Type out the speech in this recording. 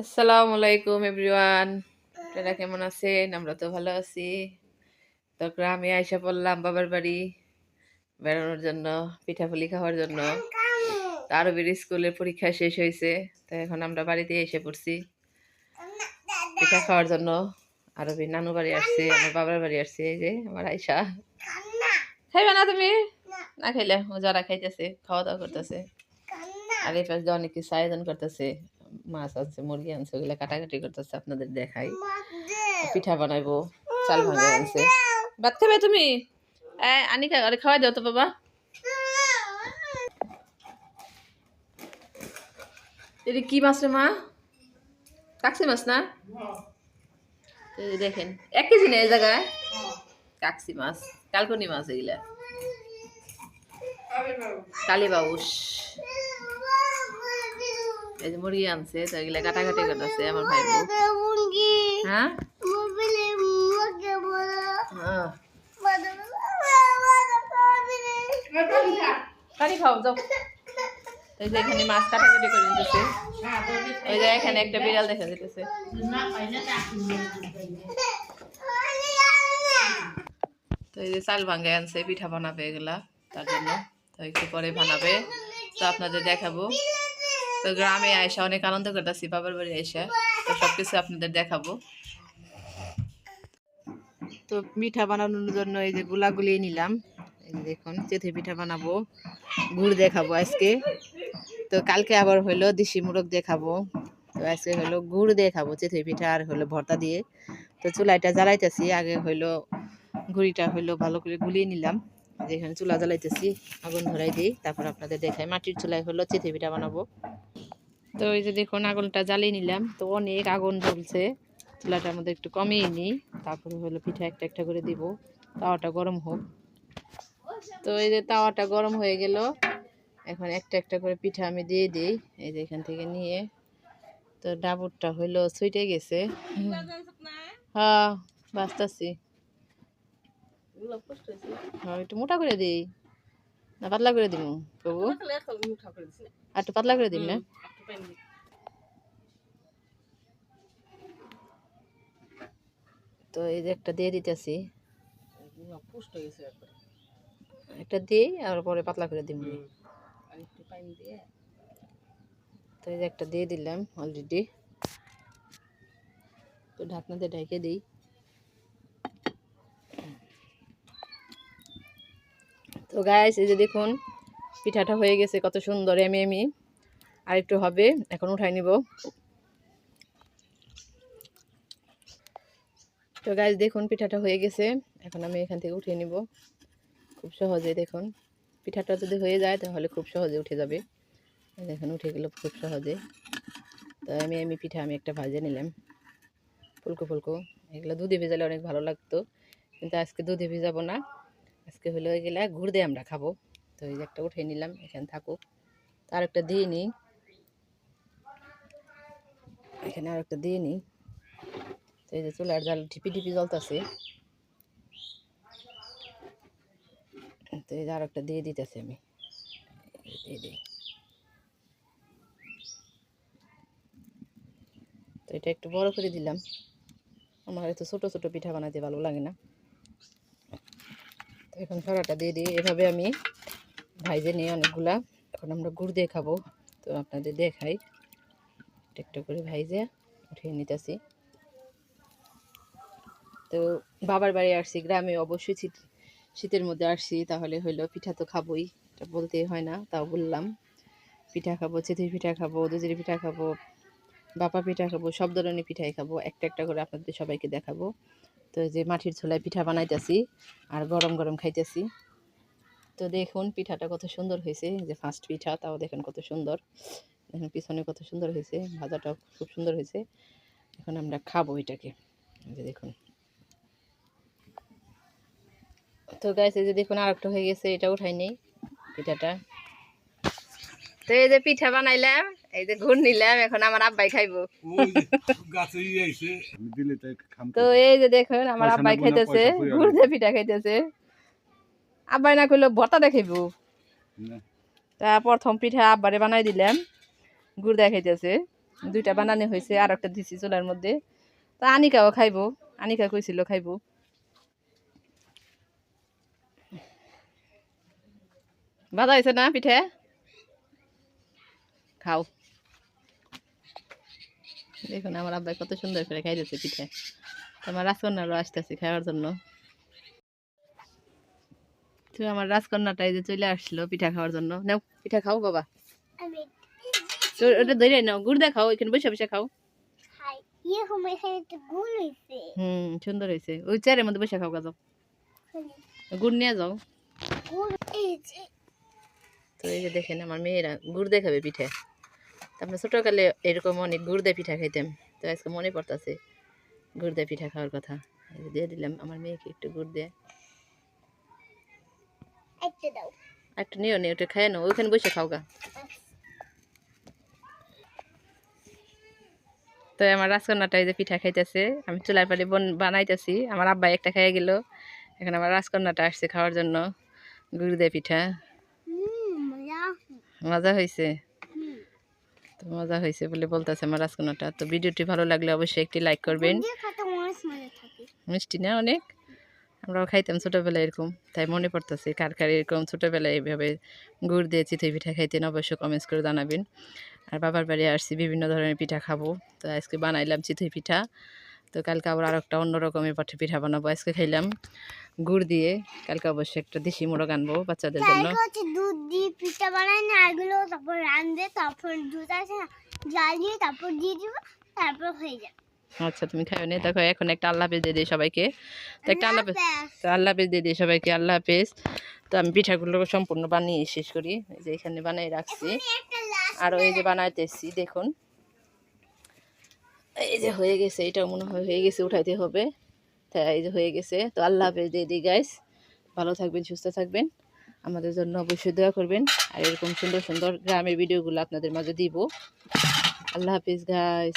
আসসালামু আলাইকুম এভরিওয়ান আপনারা কেমন আছেন? আমরা তো ভালো আছি। তো গ্রামে আইসা পড়লাম বাবার বাড়ি, বেড়ানোর জন্য, পিঠাপুলি খাওয়ার জন্য। আরবির স্কুলের পরীক্ষা শেষ হয়েছে। তো এখন আমরা বাড়িতে এসে পড়ছি পিঠা খাওয়ার জন্য। আরবির নানু বাড়ি আসছে, আমার বাবার বাড়ি আসছে, এই যে আমার আইসা। খাইবে না তুমি? না খাইলে, ও যারা খাইতেছে খাওয়া দাওয়া করতেছে। আর এই পাশে অনেক কিছু আয়োজন করতেছে। মাছ আছে মুরগি আনছে ওগুলো কাটাকাটি করতেছে আপনাদের দেখাই। পিঠা বানাইবো চাল ভাঙে আনছে। ভাত খাবে তুমি? এ, আনিকা আরে খাওয়াই দাও তো বাবা। এটা কি মাছ রে মা? কাকসি মাছ না? দেখেন এক কেজি নেই এই জায়গায়। কাকসি মাছ কালকনি মাছ এগুলা। কালী বাউস এই যে মুরগি আনছে তো এগুলা কাটাকাটি করতেছে আমার ভাই। হ্যাঁ? হ্যাঁ। পানি খাও যাও। এই যে এখানে মাছ কাটাকাটি করে দিতেছে। ওই যে এখানে একটা বিড়াল দেখা যেতেছে তো এই যে চাল ভাঙ্গে আনছে পিঠা বানাবে এগুলা তার জন্য। তো একটু পরে বানাবে। তো আপনাদের দেখাবো। তো গ্রামে আয়সা অনেক আনন্দ করতেছি, বাবার বাড়ি আয়সা তো সব কিছু আপনাদের দেখাবো। তো পিঠা বানানোর জন্য এই যে গুলা গুলিয়ে নিলাম দেখুন, চেথে পিঠা বানাবো, গুড় দেখাবো আজকে। তো কালকে আবার হইল দেশি মুরগ দেখাবো। তো আজকে হলো গুড় দেখাবো, চেথে পিঠা আর হলো ভর্তা দিয়ে। তো চুলাইটা জ্বালাইতেছি, আগে হইল গুড়িটা হইল ভালো করে গুলিয়ে নিলাম। যেখানে চুলা জ্বালাইতেছি, আগুন ধরাই দিই, তারপর আপনাদের দেখাই। মাটির চুলাই হলো চেথে পিঠা বানাবো। তো এই যে দেখুন আগুনটা জ্বালিয়ে নিলাম। তো অনেক আগুন জ্বলছে। চুলাটার মধ্যে একটু কমিয়ে নিই। তারপরে হলো পিঠা একটা একটা করে দিব। তাওয়াটা গরম হোক। তো এই যে তাওয়াটা গরম হয়ে গেল। এখন একটা একটা করে পিঠা আমি দিয়ে দিই। এই যে এখান থেকে নিয়ে। তো ডাবুরটা হইল ছুটে গেছে। হ্যাঁ বাঁচতেছি। হ্যাঁ একটু মোটা করে দিই। না পাতলা করে দিব প্রভু আর একটু পাতলা করে দিন না? তো এই যে একটা দিয়ে দিতেছি। একটা দিই আর পরে পাতলা করে দিব তো এই যে একটা দিয়ে দিলাম অলরেডি তো ঢাকনাতে ঢেকে দিই। তো গাইস এই যে দেখুন পিঠাটা হয়ে গেছে কত সুন্দর এমি এমি। আর একটু হবে, এখন উঠাই নিব। তো গাইস দেখুন পিঠাটা হয়ে গেছে, এখন আমি এখান থেকে উঠিয়ে নিব। খুব সহজে দেখুন, পিঠাটা যদি হয়ে যায় তাহলে খুব সহজে উঠে যাবে। দেখুন, উঠে গেল খুব সহজে। তো আমি আমি পিঠা আমি একটা ভাজে নিলাম। ফুলকো ফুলকো, এগুলো দুধে ভেজালে অনেক ভালো লাগতো। কিন্তু আজকে দুধে ভেজাবো না। আজকে হলো এগুলা গুড় দিয়ে আমরা খাব। তো এই একটা উঠে নিলাম, এখানে থাকুক। তো আরেকটা দিয়ে নিই। এখানে আর একটা দিয়ে নিই। তো এই যে চুলার জাল টিপি টিপি জ্বলতেছে। তো এই যে আর একটা দিয়ে দিতেছি আমি। দিয়ে দিই। তো এটা একটু বড় করে দিলাম। আমার এত ছোটো ছোটো পিঠা বানাতে ভালো লাগে না। তো এখন ছড়াটা দিয়ে দিই। এভাবে আমি ভাইজে নিয়ে অনেকগুলা, এখন আমরা গুড় দিয়ে খাব। তো আপনাদের দেখাই। একটা করে ভাইজে উঠিয়ে নিতেছি। তো বাবার বাড়ি আসছি, গ্রামে অবশ্যই শীত, শীতের মধ্যে আসছি, তাহলে হইল পিঠা তো খাবোই, এটা বলতে হয় না, তাও বললাম। পিঠা খাব চেতির পিঠা খাব দুজির পিঠা খাব, বাপা পিঠা খাব, সব ধরনের পিঠাই খাব, একটা একটা করে আপনাদের সবাইকে দেখাবো। তো যে মাটির ছোলায় পিঠা বানাইতেছি আর গরম গরম খাইতেছি। তো দেখুন পিঠাটা কত সুন্দর হয়েছে যে ফার্স্ট পিঠা, তাও দেখেন কত সুন্দর। দেখেন পিছনে কত সুন্দর হয়েছে ভাজাটাও খুব সুন্দর হয়েছে। এখন আমরা খাব এটাকে। এই যে দেখুন। তো গাছ এই যে দেখুন আর একটা হয়ে গেছে এটা উঠাই নেই পিঠাটা। তো এই যে পিঠা বানাইলাম এই যে ঘুর নিলাম এখন আমার আব্বাই খাইবো। যে তো এই যে দেখুন আমার আব্বাই খাইতেছে ঘুর দিয়ে পিঠা খাইতেছে। আব্বাই না কইলো ভর্তা দেখাইব। তা প্রথম পিঠা আব্বারে বানাই দিলাম। গুড় দেখাইতেছে। দুইটা বানানো হয়েছে আর একটা দিছি চোলার মধ্যে। তো আনিকাও খাইবো, আনিকা কইছিল খাইবো। ভাজা হয়েছে না পিঠে? খাও। দেখুন, আমার আব্বাই কত সুন্দর করে খাইতেছে পিঠে। আমার রাজকন্যারও আসতেছে খাওয়ার জন্য। তো আমার রাজকন্যাটা এই যে চলে আসলো পিঠা খাওয়ার জন্য। নাও, পিঠা খাও বাবা। তো ওটা ধরে নাও গুড় দেখাও এখানে বসে বসে খাও। ইয়ে হুম সুন্দর হয়েছে ওই চেয়ারের মধ্যে বসে খাও যাও গুড় নিয়ে যাও। তো এই যে দেখেন আমার মেয়েরা গুড় দিয়ে খাবে পিঠে আমরা ছোটোকালে এরকম অনেক গুড় দিয়ে পিঠা খাইতাম। তো আজকে মনে পড়তেছে গুড় দিয়ে পিঠা খাওয়ার কথা। দিয়ে দিলাম আমার মেয়েকে একটু গুড় দিয়ে। একটু নিও নিও একটু খাই নাও। ওইখানে বসে খাও গা। তো আমার রাজকন্যাটা এই যে পিঠা খাইতেছে আমি চুলার পাড়ে বন বানাইতেছি আমার আব্বাই একটা খেয়ে গেল। এখন আমার রাজকন্যাটা আসছে খাওয়ার জন্য গুড় দিয়ে পিঠা। মজা হয়েছে। তো মজা হয়েছে বলে বলতেছে আমার রাজকন্যাটা। তো ভিডিওটি ভালো লাগলে অবশ্যই একটি লাইক করবেন। মিষ্টি না অনেক? আমরাও খাইতাম ছোটোবেলায় এরকম তাই মনে পড়তেছে কার কার এরকম ছোটোবেলায় এইভাবে গুড় দিয়ে চিতই পিঠা খাইতেন অবশ্যই কমেন্টস করে জানাবেন। আর বাবার বাড়ি আসছি বিভিন্ন ধরনের পিঠা খাব। তো আজকে বানাইলাম চিতই পিঠা। তো কালকে আবার আর একটা অন্য রকমের পাঠে পিঠা বানাবো। আজকে খাইলাম গুড় দিয়ে। কালকে অবশ্যই একটা দেশি মোড়ক আনব বাচ্চাদের জন্য। দুধ দিয়ে পিঠা বানাই না এগুলো তারপর রাঁধবে তারপর দুধ আছে না জ্বালিয়ে তারপর দিয়ে দিব তারপর হয়ে যাবে। আচ্ছা তুমি খাও নি? দেখো এখন একটা আল্লাহ হাফেজ দিয়ে দিই সবাইকে। তো একটা আল্লাহ। তো আল্লাহ হাফেজ দিয়ে দিই সবাইকে আল্লাহ হাফেজ। তো আমি পিঠাগুলো সম্পূর্ণ বানিয়ে শেষ করি। যে এখানে বানিয়ে রাখছি। একটা ওই যে বানাইতেছি, দেখুন। এই যে হয়ে গেছে, এটা মনে হয় হয়ে গেছে, উঠাইতে হবে। তাই এই যে হয়ে গেছে, তো আল্লাহ হাফেজ দিদি গাইস ভালো থাকবেন, সুস্থ থাকবেন। আমাদের জন্য অবশ্যই দোয়া করবেন। আর এরকম সুন্দর সুন্দর গ্রামের ভিডিওগুলো আপনাদের মাঝে দিব। আল্লাহ হাফিজ গাইস